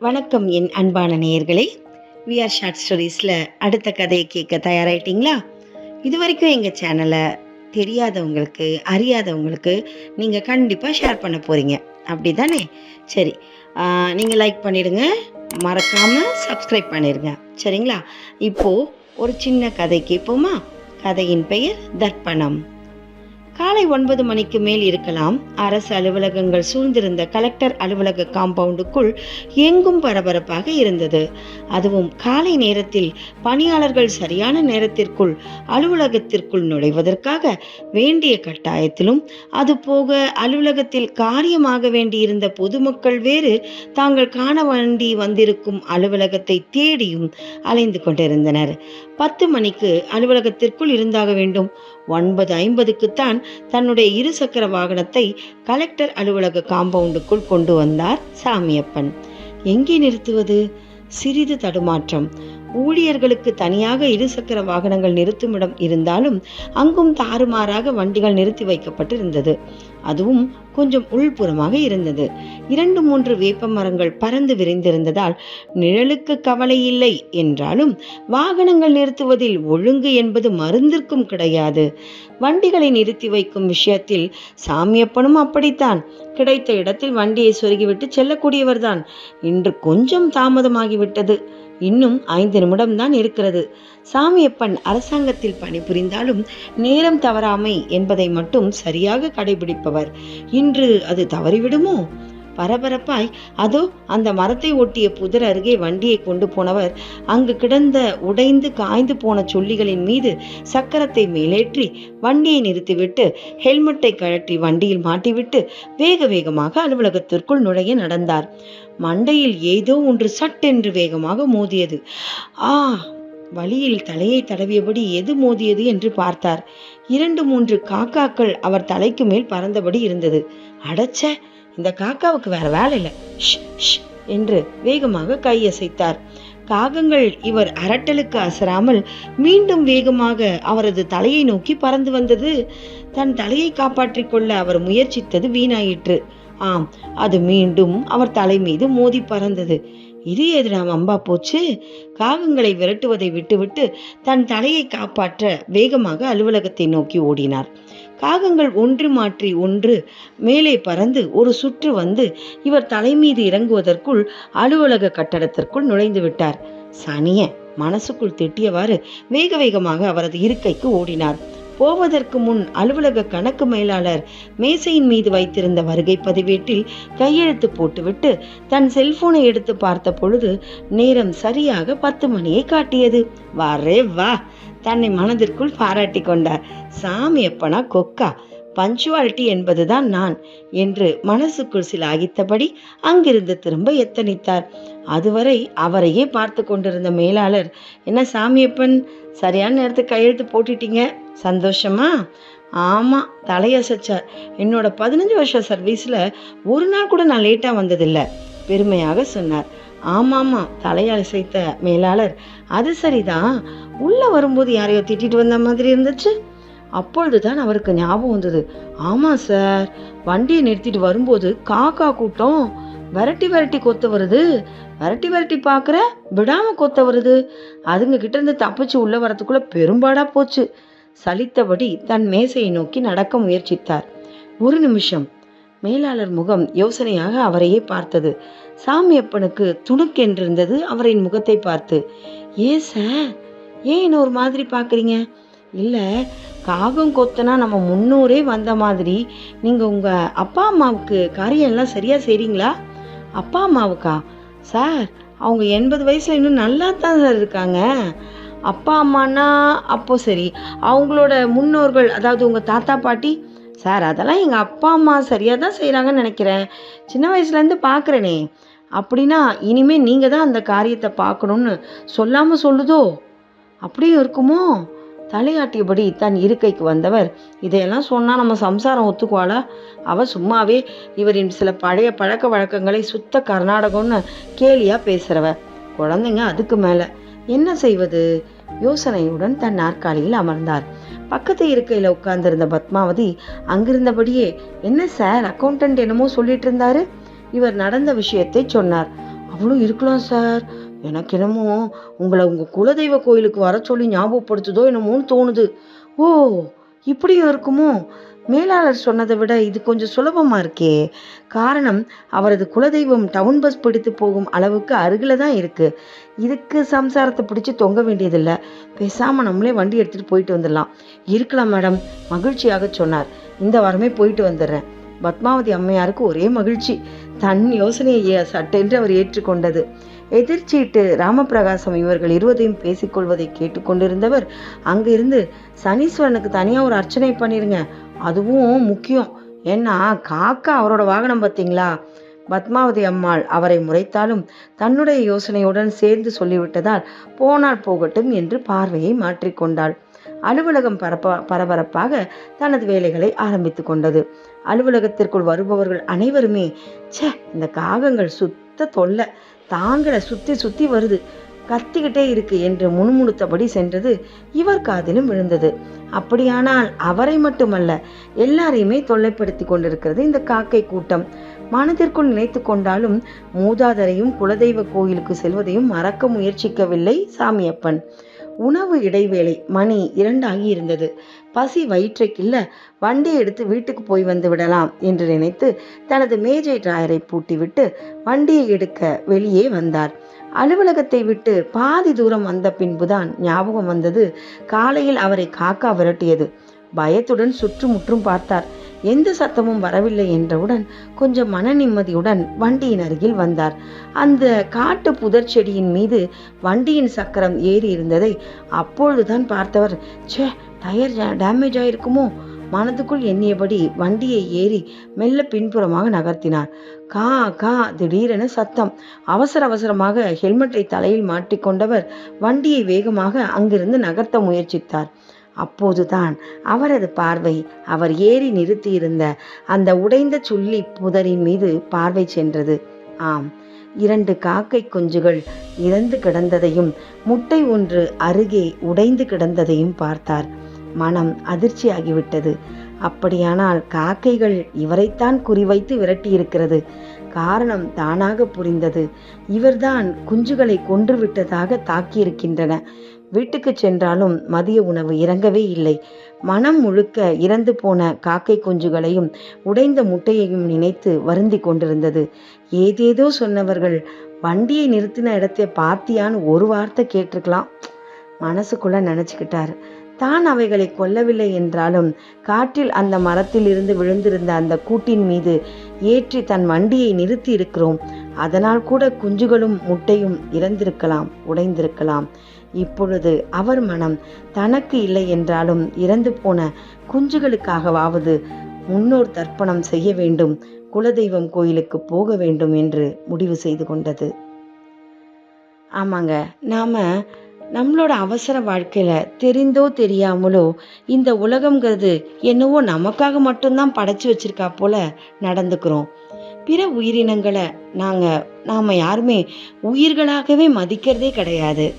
வணக்கம் என் அன்பான நேயர்களே. விஆர் ஷார்ட் ஸ்டோரிஸில் அடுத்த கதையை கேட்க தயாராகிட்டீங்களா இது வரைக்கும் எங்கள் சேனலை தெரியாதவங்களுக்கு அறியாதவங்களுக்கு நீங்கள் கண்டிப்பாக ஷேர் பண்ண போகிறீங்க அப்படி தானே சரி நீங்கள் லைக் பண்ணிடுங்க. மறக்காமல் சப்ஸ்கிரைப் பண்ணிடுங்க. சரிங்களா? இப்போது ஒரு சின்ன கதை கேட்போமா? கதையின் பெயர் தர்ப்பணம். காலை ஒன்பது மணிக்கு மேல் இருக்கலாம். அரசு அலுவலகங்கள் சூழ்ந்திருந்த கலெக்டர் அலுவலக காம்பவுண்டுக்குள் எங்கும் பரபரப்பாக இருந்தது. அதுவும் காலை நேரத்தில் பணியாளர்கள் சரியான நேரத்திற்குள் அலுவலகத்திற்குள் நுழைவதற்காக வேண்டிய கட்டாயத்திலும் அதுபோக அலுவலகத்தில் காரியமாக வேண்டியிருந்த பொதுமக்கள் வேறு தாங்கள் காண வேண்டி வந்திருக்கும் அலுவலகத்தை தேடியும் அலைந்து கொண்டிருந்தனர். பத்து மணிக்கு அலுவலகத்திற்குள் இருந்தாக வேண்டும். ஒன்பது ஐம்பதுக்குத்தான் தன்னுடைய இருசக்கர வாகனத்தை கலெக்டர் அலுவலக காம்பவுண்டுக்குள் கொண்டு வந்தார் சாமியப்பன். எங்கே நிறுத்துவது? சிறிது தடுமாற்றம். ஊழியர்களுக்கு தனியாக இருசக்கர வாகனங்கள் நிறுத்துமிடம் இருந்தாலும் அங்கும் தாறுமாறாக வண்டிகள் நிறுத்தி வைக்கப்பட்டிருந்தது. அதுவும் கொஞ்சம் உள்புறமாக இருந்தது. இரண்டு மூன்று வேப்ப மரங்கள் பறந்து விரிந்திருந்ததால் நிழலுக்கு கவலை இல்லை என்றாலும் வாகனங்கள் நிறுத்துவதில் ஒழுங்கு என்பது மருந்திற்கும் கிடையாது. வண்டிகளை நிறுத்தி வைக்கும் விஷயத்தில் சாமியப்பனும் அப்படித்தான். கிடைத்த இடத்தில் வண்டியை சொருகிவிட்டு செல்லக்கூடியவர்தான். இன்று கொஞ்சம் தாமதமாகிவிட்டது. இன்னும் ஐந்து நிமிடம் தான் இருக்கிறது. சாமியப்பன் அரசாங்கத்தில் பணிபுரிந்தாலும் நேரம் தவறாமை என்பதை மட்டும் சரியாக கடைபிடிப்பவர். இன்று அது தவறிவிடுமோ? பரபரப்பாய் அதோ அந்த மரத்தை ஒட்டிய புதர் அருகே வண்டியை கொண்டு போனவர் அங்கு கிடந்த உடைந்து காய்ந்து போன சொல்லிகளின் மீது சக்கரத்தை மேலேற்றி வண்டியை நிறுத்திவிட்டு ஹெல்மெட்டை கழற்றி வண்டியில் மாட்டிவிட்டு வேக வேகமாக அலுவலகத்திற்குள் நுழைய நடந்தார். மண்டையில் ஏதோ ஒன்று சட்டென்று வேகமாக மோதியது. ஆ வழியில் தலையை தடவியபடி எது மோதியது என்று பார்த்தார். இரண்டு மூன்று காக்காக்கள் அவர் தலைக்கு மேல் பறந்தபடி இருந்தது. அடச்ச! இந்த காக்காவுக்கு வேற வேலை இல்லை. ஷ், என்று வேகமாக கையசைத்தார். காகங்கள் இவர் அரட்டலுக்கு அசராமல் மீண்டும் வேகமாக அவரது தலையை நோக்கி பறந்து வந்தது. தன் தலையை காப்பாற்றிக் கொள்ள அவர் முயற்சித்தது வீணாயிற்று. ஆம் அது மீண்டும் அவர் தலை மீது மோதி பறந்தது. இது எதிராம் அம்பா போச்சு? காகங்களை விரட்டுவதை விட்டுவிட்டு தன் தலையை காப்பாற்ற வேகமாக அலுவலகத்தை நோக்கி ஓடினார். காகங்கள் ஒன்று மாற்றி ஒன்று மேலே பறந்து ஒரு சுற்று வந்து இவர் தலைமீது இறங்குவதற்குள் அலுவலக கட்டடத்திற்குள் நுழைந்து விட்டார். சனிய மனசுக்குள் திட்டியவாறு வேக வேகமாக அவரது இருக்கைக்கு ஓடினார். போவதற்கு முன் அலுவலக கணக்கு மேலாளர் மேசையின் மீது வைத்திருந்த வருகை பதிவேட்டில் கையெழுத்து போட்டுவிட்டு தன் செல்போனை எடுத்து பார்த்த பொழுது நேரம் சரியாக பத்து மணியை காட்டியது. வாரே வா. தன்னை மனதிற்குள் பாராட்டி கொண்டார். சாமி அப்பனா கொக்கா. பஞ்சுவாலிட்டி என்பதுதான் நான் என்று மனசுக்குள் சில அகித்தபடி அங்கிருந்து திரும்ப எத்தனித்தார். அதுவரை அவரையே பார்த்து கொண்டிருந்த மேலாளர் என்ன சாமியப்பன் சரியான நேரத்துக்கு கையெழுத்து போட்டுட்டீங்க சந்தோஷமா? ஆமாம் தலையசைச்சார். என்னோட பதினஞ்சு வருஷம் சர்வீஸில் ஒரு நாள் கூட நான் லேட்டாக வந்ததில்லை பெருமையாக சொன்னார். ஆமாம்மா தலையசைத்த மேலாளர் அது சரிதான். உள்ளே வரும்போது யாரையோ திட்டிட்டு வந்த மாதிரி இருந்துச்சு. அப்பொழுதுதான் அவருக்கு ஞாபகம் வந்தது. ஆமாம் சார். வண்டியை நிறுத்திட்டு வரும்போது காக்கா கூட்டம். விரட்டி விரட்டி கொத்த வருது. விரட்டி விரட்டி பார்க்குற விடாமல் கொத்த வருது. அதுங்க கிட்டேருந்து தப்பிச்சு உள்ளே வரத்துக்குள்ளே பெரும்பாடா போச்சு. சலித்தபடி தன் மேசையை நோக்கி நடக்க முயற்சித்தார். ஒரு நிமிஷம். மேலாளர் முகம் யோசனையாக அவரையே பார்த்தது. சாமியப்பனுக்கு துணுக்கென்றிருந்தது அவரின் முகத்தை பார்த்து. ஏன் சார்? ஏன் ஒரு மாதிரி பார்க்குறீங்க? இல்லை காகம் கொத்தனா நம்ம முன்னோரே வந்த மாதிரி. நீங்கள் உங்கள் அப்பா அம்மாவுக்கு காரியம் எல்லாம் சரியாக செய்கிறீங்களா அப்பா அம்மாவுக்கா? சார் அவங்க எண்பது வயசில் இன்னும் நல்லா தான் சார் இருக்காங்க. அப்பா அம்மானா அப்போ சரி அவங்களோட முன்னோர்கள் அதாவது உங்கள் தாத்தா பாட்டி? சார் அதெல்லாம் எங்கள் அப்பா அம்மா சரியாக தான் செய்கிறாங்கன்னு நினைக்கிறேன். சின்ன வயசுலேருந்து பார்க்குறேனே அப்படின்னா இனிமேல் நீங்கள் தான் அந்த காரியத்தை பார்க்கணுன்னு சொல்லாமல் சொல்லுதோ? அப்படியும் இருக்குமோ? தலையாட்டியபடி தன் இருக்கைக்கு வந்தவர். இதையெல்லாம் சொன்னால் நம்ம சம்சாரம் ஒத்துக்குவாளா? அவள் சும்மாவே இவரின் சில பழைய பழக்க வழக்கங்களை சுத்த கர்நாடகம்னு கேலியாக பேசுகிறவ குழந்தைங்க அதுக்கு மேலே. என்ன செய்வது? யோசனையுடன் தன் நாற்காலியில் அமர்ந்தார். பக்கத்து இருக்கையில் உட்கார்ந்திருந்த பத்மாவதி அங்கிருந்தபடியே என்ன சார் அக்கௌண்டன்ட் என்னமோ சொல்லிட்டு இருந்தாரு? இவர் நடந்த விஷயத்தை சொன்னார். அவளும் இருக்கலாம் சார். எனக்கு என்னமோ உங்களை உங்கள் குலதெய்வ கோயிலுக்கு வர சொல்லி ஞாபகப்படுத்துதோ என்னமோன்னு தோணுது. ஓ இப்படியும் இருக்குமோ? மேலாளர் சொன்னதை விட இது கொஞ்சம் சுலபமாக இருக்கே. காரணம் அவரது குலதெய்வம் டவுன் பஸ் பிடித்து போகும் அளவுக்கு அருகில் தான் இருக்குது இதுக்கு சம்சாரத்தை பிடிச்சி தொங்க வேண்டியதில்லை. பேசாமல் நம்மளே வண்டி எடுத்துகிட்டு போயிட்டு வந்துடலாம். இருக்கலாம் மேடம் மகிழ்ச்சியாக சொன்னார். இந்த வாரமே போயிட்டு வந்துடுறேன். பத்மாவதி அம்மையாருக்கு ஒரே மகிழ்ச்சி. தன் யோசனையை சட்டென்று அவர் ஏற்றுக்கொண்டது. எதிர்ச்சீட்டு ராமபிரகாசம் இவர்கள் இருவதையும் பேசிக்கொள்வதை கேட்டுக்கொண்டிருந்தவர் அங்கிருந்து சனீஸ்வரனுக்கு தனியாக ஒரு அர்ச்சனை பண்ணிருங்க. அதுவும் முக்கியம். ஏன்னா காக்கா அவரோட வாகனம் பார்த்தீங்களா? பத்மாவதி அம்மாள் அவரை முறைத்தாலும் தன்னுடைய யோசனையுடன் சேர்ந்து சொல்லிவிட்டதால் போனால் போகட்டும் என்று பார்வையை மாற்றிக்கொண்டாள் அலுவலகம் பரப்ப பரபரப்பாக தனது வேலைகளை ஆரம்பித்து கொண்டது. அலுவலகத்திற்குள் வருபவர்கள் அனைவருமே ச்சே இந்த காகங்கள் சுத்த தொல்லை. தாங்களை சுத்தி சுத்தி வருது. கத்திக்கிட்டே இருக்கு என்று முணுமுணுத்தபடி சென்றது இவர் காதிலும் விழுந்தது. அப்படியானால் அவரை மட்டுமல்ல எல்லாரையுமே தொல்லைப்படுத்தி கொண்டிருக்கிறது இந்த காக்கை கூட்டம். மனதிற்குள் நினைத்து கொண்டாலும் மூதாதரையும் குலதெய்வ கோயிலுக்கு செல்வதையும் மறக்க முயற்சிக்கவில்லை சாமியப்பன். உணவு இடைவேளை மணி இரண்டாகி இருந்தது பசி வயிற்றை கில்ல வண்டி எடுத்து வீட்டுக்கு போய் வந்து விடலாம் என்று நினைத்து தனது மேஜை டிராயரை பூட்டிவிட்டு வண்டியை எடுக்க வெளியே வந்தார். அலுவலகத்தை விட்டு பாதி தூரம் வந்த பின்புதான் ஞாபகம் வந்தது. காலையில் அவரை காக்கா விரட்டியது. பயத்துடன் சுற்றுமுற்றும் பார்த்தார். எந்த சத்தமும் வரவில்லை என்றவுடன் கொஞ்சம் மன நிம்மதியுடன் வண்டியின் அருகில் வந்தார். அந்த காட்டு புதர் செடியின் மீது வண்டியின் சக்கரம் ஏறி இருந்ததை அப்பொழுதுதான் பார்த்தவர் ச்சே டயர் டேமேஜ் ஆயிருக்குமோ? மனதுக்குள் எண்ணியபடி வண்டியை ஏறி மெல்ல பின்புறமாக நகர்த்தினார். கா கா திடீரென சத்தம். அவசர அவசரமாக ஹெல்மெட்டை தலையில் மாட்டிக்கொண்டவர் வண்டியை வேகமாக அங்கிருந்து நகர்த்த முயற்சித்தார். அப்போதுதான் அவரது பார்வை அவர் ஏறி நிறுத்தியிருந்த அந்த உடைந்த சுள்ளி புதரின் மீது பார்வை சென்றது. ஆம் இரண்டு காக்கை குஞ்சுகள் இறந்து கிடந்ததையும் முட்டை ஒன்று அருகே உடைந்து கிடந்ததையும் பார்த்தார். மனம் அதிர்ச்சியாகிவிட்டது. அப்படியானால் காக்கைகள் இவரைத்தான் குறிவைத்து விரட்டியிருக்கிறது. காரணம் தானாக புரிந்தது. இவர்தான் குஞ்சுகளை கொன்று விட்டதாக தாக்கியிருக்கின்றன. வீட்டுக்கு சென்றாலும் மதிய உணவு இறங்கவே இல்லை. மனம் முழுக்க இறந்து போன காக்கை குஞ்சுகளையும் உடைந்த முட்டையையும் நினைத்து வருந்தி கொண்டிருந்தது. ஏதேதோ சொன்னவர்கள் வண்டியை நிறுத்தின இடத்தை பார்த்தியான்னு ஒரு வார்த்தை கேட்டிருக்கலாம். மனசுக்குள்ள நினச்சிக்கிட்டார். தான் அவைகளை கொல்லவில்லை என்றாலும் காற்றில் அந்த மரத்தில் இருந்து விழுந்திருந்த அந்த கூட்டின் மீது ஏற்றி தன் வண்டியை நிறுத்தி இருக்கிறோம். அதனால் கூட குஞ்சுகளும் முட்டையும் இறந்திருக்கலாம் உடைந்திருக்கலாம். இப்பொழுது அவர் மனம் தனக்கு இல்லை என்றாலும் இறந்து போன குஞ்சுகளுக்காகவாவது முன்னோர் தர்ப்பணம் செய்ய வேண்டும் குலதெய்வம் கோயிலுக்கு போக வேண்டும் என்று முடிவு செய்து கொண்டது. ஆமாங்க நாம நம்மளோட அவசர வாழ்க்கையில தெரிந்தோ தெரியாமலோ இந்த உலகம்ங்கிறது என்னவோ நமக்காக மட்டும்தான் படைச்சு வச்சிருக்கா போல நடந்துக்கிறோம். பிற உயிரினங்களை நாங்க நாம யாருமே உயிர்களாகவே மதிக்கிறதே கிடையாது.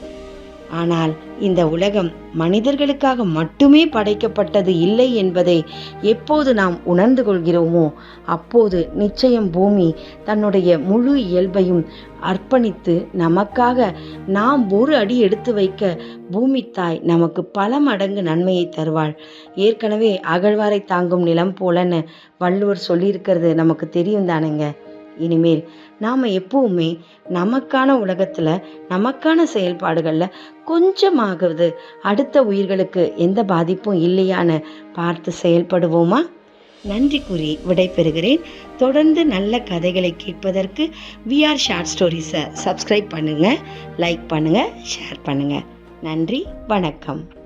ஆனால் இந்த உலகம் மனிதர்களுக்காக மட்டுமே படைக்கப்பட்டது இல்லை என்பதை எப்போது நாம் உணர்ந்து கொள்கிறோமோ அப்போது நிச்சயம் பூமி தன்னுடைய முழு இயல்பையும் அர்ப்பணித்து நமக்காக நாம் ஒரு அடி எடுத்து வைக்க பூமி தாய் நமக்கு பல மடங்கு நன்மையை தருவாள். ஏற்கனவே அகழ்வாரை தாங்கும் நிலம் போலன்னு வள்ளுவர் சொல்லியிருக்கிறது. நமக்கு தெரியும் தானேங்க. இனிமேல் நாம் எப்பவுமே நமக்கான உலகத்தில் நமக்கான செயல்பாடுகளில் கொஞ்சமாகுது அடுத்த உயிர்களுக்கு எந்த பாதிப்பும் இல்லையான்னு பார்த்து செயல்படுவோமா? நன்றி கூறி விடைபெறுகிறேன். தொடர்ந்து நல்ல கதைகளை கேட்பதற்கு விஆர் ஷார்ட் ஸ்டோரிஸை சப்ஸ்கிரைப் பண்ணுங்கள் லைக் பண்ணுங்கள் ஷேர் பண்ணுங்கள் நன்றி வணக்கம்.